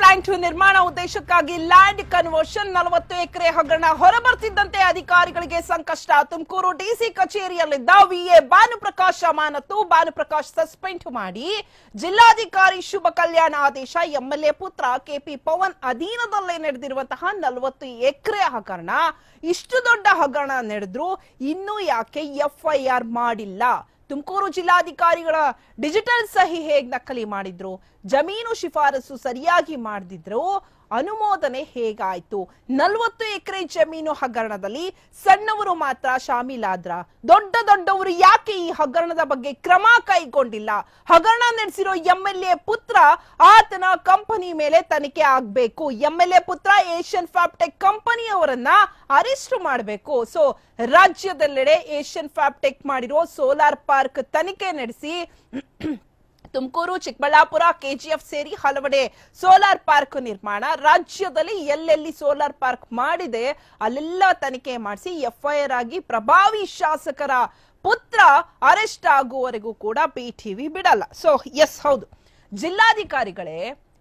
Plant ನಿರ್ಮಾಣ ಉದ್ದೇಶಕ್ಕಾಗಿ land conversion ನಲವತ್ತು ಎಕರೆ ಹಗರಣ ಹೊರಬರ್ತಿದ್ದಂತೆ ಅಧಿಕಾರಿಗಳಿಗೆ ಸಂಕಷ್ಟ. ತುಮಕೂರು ಡಿಸಿ ಕಚೇರಿಯಲ್ಲಿದ್ದ ವಿಎ ಭಾನುಪ್ರಕಾಶ್ ಅಮಾನತು ಭಾನುಪ್ರಕಾಶ್ ಸಸ್ಪೆಂಡ್ ಮಾಡಿ. ಜಿಲ್ಲಾಧಿಕಾರಿ ಶುಭ ಕಲ್ಯಾಣ ಆದೇಶ, ಎಂಎಲ್ಎ ಪುತ್ರ ಕೆಪಿ ಪವನ್ ಅಧೀನದಲ್ಲೇ ನಡೆದಿರುವಂತಹ ನಲವತ್ತು ಎಕರೆ ಹಗರಣ. ಇಷ್ಟು ದೊಡ್ಡ ಹಗರಣ ನಡೆದ್ರು ಇನ್ನೂ ಯಾಕೆ ಎಫ್ಐಆರ್ ಮಾಡಿಲ್ಲ? ತುಮಕೂರು ಜಿಲ್ಲಾಧಿಕಾರಿಗಳ ಡಿಜಿಟಲ್ ಸಹಿ ಹೇಗ್ ನಕಲಿ ಮಾಡಿದ್ರು? ಜಮೀನು ಶಿಫಾರಸು ಸರಿಯಾಗಿ ಮಾಡದಿದ್ರು? ಅನುಮೋದನೆ ಹೇಗಾಯ್ತು? ನಲ್ವತ್ತು ಎಕರೆ ಜಮೀನು ಹಗರಣದಲ್ಲಿ ಸಣ್ಣವರು ಮಾತ್ರ ಶಾಮೀಲಾದ್ರ? ದೊಡ್ಡ ದೊಡ್ಡವರು ಯಾಕೆ ಈ ಹಗರಣದ ಬಗ್ಗೆ ಕ್ರಮ ಕೈಗೊಂಡಿಲ್ಲ? ಹಗರಣ ನಡೆಸಿರೋ ಎಂಎಲ್ಎ ಪುತ್ರ ಆತನ ಕಂಪನಿ ಮೇಲೆ ತನಿಖೆ ಆಗ್ಬೇಕು. ಎಂಎಲ್ಎ ಪುತ್ರ ಏಷ್ಯನ್ ಫ್ಯಾಪ್ಟೆಕ್ ಕಂಪನಿಯವರನ್ನ ಅರೆಸ್ಟ್ ಮಾಡಬೇಕು. ಸೊ ರಾಜ್ಯದೆಲ್ಲೆಡೆ ಏಷ್ಯನ್ ಫ್ಯಾಪ್ಟೆಕ್ ಮಾಡಿರೋ ಸೋಲಾರ್ ಪಾರ್ಕ್ ತನಿಖೆ ನಡೆಸಿ ತುಮಕೂರು, ಚಿಕ್ಕಬಳ್ಳಾಪುರ ಕೆಜಿಎಫ್ ಸೇರಿ ಹಲವೆಡೆ ಸೋಲಾರ್ ಪಾರ್ಕ್ ನಿರ್ಮಾಣ. ರಾಜ್ಯದಲ್ಲಿ ಎಲ್ಲೆಲ್ಲಿ ಸೋಲಾರ್ ಪಾರ್ಕ್ ಮಾಡಿದೆ, ಅಲ್ಲೆಲ್ಲ ತನಿಖೆ ಮಾಡಿಸಿ ಎಫ್ಐಆರ್ ಆಗಿ ಪ್ರಭಾವಿ ಶಾಸಕರ ಪುತ್ರ ಅರೆಸ್ಟ್ ಆಗುವವರೆಗೂ ಕೂಡ ಟಿವಿ ಬಿಡಲ್ಲ. ಸೊ ಎಸ್ ಹೌದು. ಜಿಲ್ಲಾಧಿಕಾರಿಗಳೇ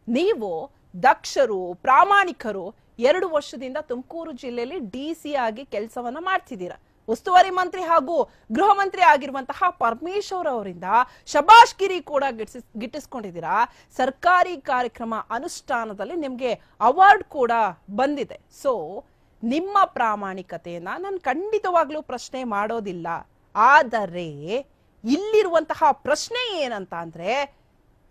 ನೀವು ದಕ್ಷರು, ಪ್ರಾಮಾಣಿಕರು ಎರಡು ವರ್ಷದಿಂದ ತುಮಕೂರು ಜಿಲ್ಲೆಯಲ್ಲಿ ಡಿ ಸಿ ಆಗಿ ಕೆಲಸವನ್ನ ಮಾಡ್ತಿದ್ದೀರಾ. ಉಸ್ತುವಾರಿ ಮಂತ್ರಿ ಹಾಗೂ ಗೃಹ ಮಂತ್ರಿ ಆಗಿರುವಂತಹ ಪರಮೇಶ್ವರ್ ಅವರಿಂದ ಶಬಾಷ್ಗಿರಿ ಕೂಡ ಗಿಟ್ಟಿಸ್ ಗಿಟ್ಟಿಸ್ಕೊಂಡಿದ್ದೀರಾ. ಸರ್ಕಾರಿ ಕಾರ್ಯಕ್ರಮ ಅನುಷ್ಠಾನದಲ್ಲಿ ನಿಮ್ಗೆ ಅವಾರ್ಡ್ ಕೂಡ ಬಂದಿದೆ. ಸೊ ನಿಮ್ಮ ಪ್ರಾಮಾಣಿಕತೆಯನ್ನ ನಾನು ಖಂಡಿತವಾಗ್ಲೂ ಪ್ರಶ್ನೆ ಮಾಡೋದಿಲ್ಲ. ಆದರೆ, ಇಲ್ಲಿರುವಂತಹ ಪ್ರಶ್ನೆ ಏನಂತ ಅಂದ್ರೆ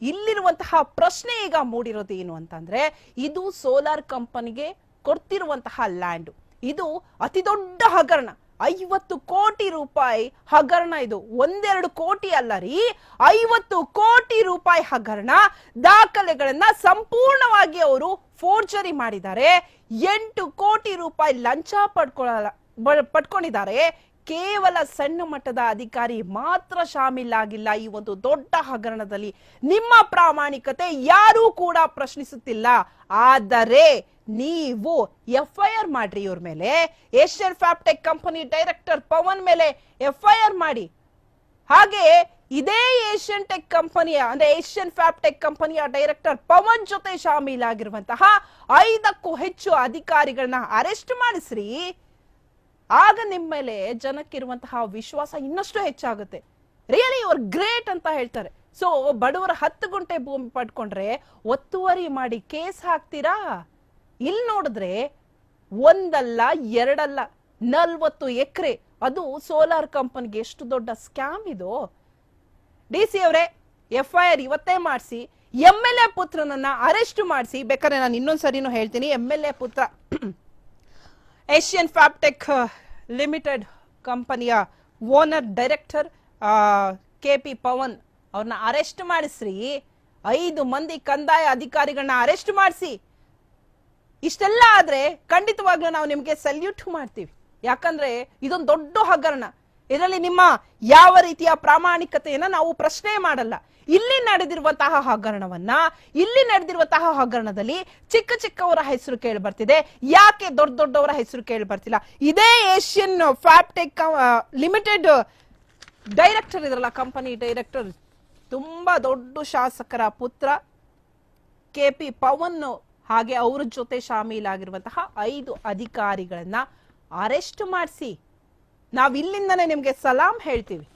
ಇಲ್ಲಿರುವಂತಹ ಪ್ರಶ್ನೆ ಈಗ ಮೂಡಿರೋದು ಏನು ಅಂತಂದ್ರೆ, ಇದು ಸೋಲಾರ್ ಕಂಪನಿಗೆ ಕೊಡ್ತಿರುವಂತಹ ಲ್ಯಾಂಡ್. ಇದು ಅತಿ ದೊಡ್ಡ ಹಗರಣ. ಐವತ್ತು ಕೋಟಿ ರೂಪಾಯಿ ಹಗರಣ ಇದು. ಒಂದೆರಡು ಕೋಟಿ ಅಲ್ಲ ರೀ, ಐವತ್ತು ಕೋಟಿ ರೂಪಾಯಿ ಹಗರಣ ದಾಖಲೆಗಳನ್ನ ಸಂಪೂರ್ಣವಾಗಿ ಅವರು ಫೋರ್ಜರಿ ಮಾಡಿದ್ದಾರೆ. ಎಂಟು ಕೋಟಿ ರೂಪಾಯಿ ಲಂಚ ಪಡ್ಕೊಳ್ಳ ಪಡ್ಕೊಂಡಿದ್ದಾರೆ. ಕೇವಲ ಸಣ್ಣ ಮಟ್ಟದ ಅಧಿಕಾರಿ ಮಾತ್ರ ಶಾಮೀಲಾಗಿಲ್ಲ. ಈ ಒಂದು ದೊಡ್ಡ ಹಗರಣದಲ್ಲಿ ನಿಮ್ಮ ಪ್ರಾಮಾಣಿಕತೆ ಯಾರೂ ಕೂಡ ಪ್ರಶ್ನಿಸುತ್ತಿಲ್ಲ. ಆದರೆ ನೀವು ಎಫ್ಐಆರ್ ಮಾಡ್ರಿ ಇವ್ರ ಮೇಲೆ. Asian Fabtech company director Pavan ಮೇಲೆ ಎಫ್ಐಆರ್ ಮಾಡಿ. ಹಾಗೆ ಇದೇ ಏಷ್ಯನ್ ಟೆಕ್ ಕಂಪನಿಯ, ಅಂದ್ರೆ ಏಷ್ಯನ್ ಫ್ಯಾಪ್ಟೆಕ್ ಕಂಪನಿಯ ಡೈರೆಕ್ಟರ್ ಪವನ್ ಜೊತೆ ಶಾಮೀಲಾಗಿರುವಂತಹ ಐದಕ್ಕೂ ಹೆಚ್ಚು ಅಧಿಕಾರಿಗಳನ್ನ ಅರೆಸ್ಟ್ ಮಾಡಿಸ್ರಿ. ಆಗ ನಿಮ್ಮ ಮೇಲೆ ಜನಕ್ಕಿರುವಂತಹ ವಿಶ್ವಾಸ ಇನ್ನಷ್ಟು ಹೆಚ್ಚಾಗುತ್ತೆ. ರಿಯಲಿ ಯುವರ್ ಗ್ರೇಟ್ ಅಂತ ಹೇಳ್ತಾರೆ. ಸೊ ಬಡವರ ಹತ್ತು ಗುಂಟೆ ಭೂಮಿ ಪಡ್ಕೊಂಡ್ರೆ ಒತ್ತುವರಿ ಮಾಡಿ ಕೇಸ್ ಹಾಕ್ತೀರಾ? ಇಲ್ಲಿ ನೋಡಿದ್ರೆ ಒಂದಲ್ಲ, ಎರಡಲ್ಲ, ನಲ್ವತ್ತು ಎಕರೆ. ಅದು ಸೋಲಾರ್ ಕಂಪನಿಗೆ ಎಷ್ಟು ದೊಡ್ಡ ಸ್ಕ್ಯಾಮ್ ಇದು? ಡಿ ಸಿ ಅವರೇ ಎಫ್ ಐ ಆರ್ ಇವತ್ತೇ ಮಾಡಿಸಿ ಎಂ ಎಲ್ ಎ ಪುತ್ರನನ್ನ ಅರೆಸ್ಟ್ ಮಾಡಿಸಿ. ಬೇಕಾದ್ರೆ ನಾನು ಇನ್ನೊಂದ್ಸರಿನೂ ಹೇಳ್ತೀನಿ ಎಂ ಎಲ್ ಎ ಪುತ್ರ. ಏಷ್ಯನ್ ಫ್ಯಾಪ್ಟೆಕ್ ಲಿಮಿಟೆಡ್ ಕಂಪನಿಯ owner director K P Pavan ಅವ್ರನ್ನ ಅರೆಸ್ಟ್ ಮಾಡಿಸ್ರಿ. ಐದು ಮಂದಿ ಕಂದಾಯ ಅಧಿಕಾರಿಗಳನ್ನ ಅರೆಸ್ಟ್ ಮಾಡಿಸಿ. ಇಷ್ಟೆಲ್ಲ ಆದ್ರೆ ಖಂಡಿತವಾಗ್ಲೂ ನಾವು ನಿಮಗೆ ಸಲ್ಯೂಟ್ ಮಾಡ್ತೀವಿ. ಯಾಕಂದ್ರೆ ಇದೊಂದು ದೊಡ್ಡ ಹಗರಣ. ಇದರಲ್ಲಿ ನಿಮ್ಮ ಯಾವ ರೀತಿಯ ಪ್ರಾಮಾಣಿಕತೆಯನ್ನ ನಾವು ಪ್ರಶ್ನೆ ಮಾಡಲ್ಲ. ಇಲ್ಲಿ ನಡೆದಿರುವಂತಹ ಹಗರಣವನ್ನ, ಇಲ್ಲಿ ನಡೆದಿರುವಂತಹ ಹಗರಣದಲ್ಲಿ ಚಿಕ್ಕ ಚಿಕ್ಕವರ ಹೆಸರು ಕೇಳಿ ಬರ್ತಿದೆ. ಯಾಕೆ ದೊಡ್ಡ ದೊಡ್ಡವರ ಹೆಸರು ಕೇಳಿ ಬರ್ತಿಲ್ಲ? ಇದೇ ಏಷ್ಯನ್ ಫ್ಯಾಪ್ಟೆಕ್ ಲಿಮಿಟೆಡ್ ಡೈರೆಕ್ಟರ್ ಇದ್ರಲ್ಲ, ಕಂಪನಿ ಡೈರೆಕ್ಟರ್, ತುಂಬಾ ದೊಡ್ಡ ಶಾಸಕರ ಪುತ್ರ ಕೆ ಪಿ ಪವನ್ ಹಾಗೆ ಅವ್ರ ಜೊತೆ ಶಾಮೀಲಾಗಿರುವಂತಹ ಐದು ಅಧಿಕಾರಿಗಳನ್ನ ಅರೆಸ್ಟ್ ಮಾಡಿಸಿ. ನಾವ್ ಇಲ್ಲಿಂದನೇ ನಿಮಗೆ ಸಲಾಂ ಹೇಳ್ತೀವಿ.